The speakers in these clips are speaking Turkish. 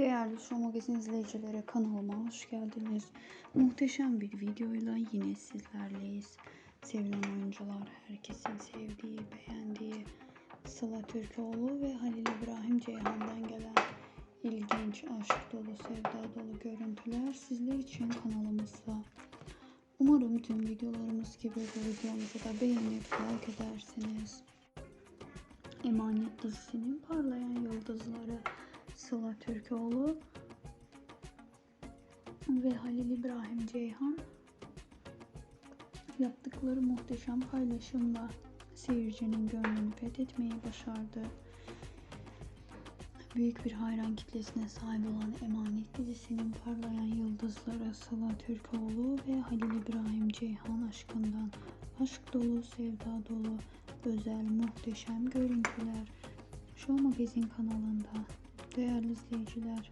Değerli Show Magazin izleyicileri kanalıma hoş geldiniz. Muhteşem bir videoyla yine sizlerleyiz. Sevilen oyuncular, herkesin sevdiği, beğendiği Sıla Türkoğlu ve Halil İbrahim Ceyhan'dan gelen ilginç, aşk dolu, sevda dolu görüntüler sizler için kanalımızda. Umarım tüm videolarımız gibi bu videomuzu da beğenip like edersiniz. Emanet dizisinin parlayan yıldızları Sıla Türkoğlu ve Halil İbrahim Ceyhan yaptıkları muhteşem paylaşımla seyircinin gönlünü fethetmeyi başardı. Büyük bir hayran kitlesine sahip olan Emanet dizisinin parlayan yıldızları Sıla Türkoğlu ve Halil İbrahim Ceyhan aşkından aşk dolu, sevda dolu, özel, muhteşem görüntüler Show Magazin kanalında değerli izleyiciler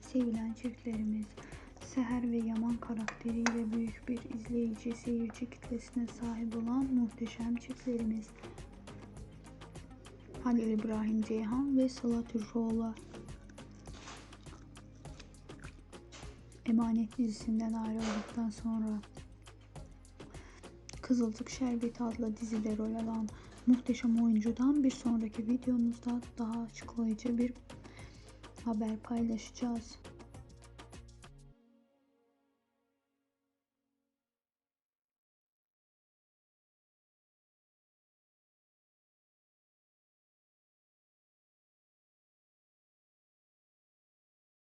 sevilen çiftlerimiz Seher ve Yaman karakteriyle büyük bir izleyici seyirci kitlesine sahip olan muhteşem çiftlerimiz. Halil İbrahim Ceyhan ve Sıla Türkoğlu Emanet dizisinden ayrıldıktan sonra Kızılcık Şerbeti adlı dizide rol alan muhteşem oyuncudan bir sonraki videomuzda daha açıklayıcı bir haber paylaşacağız.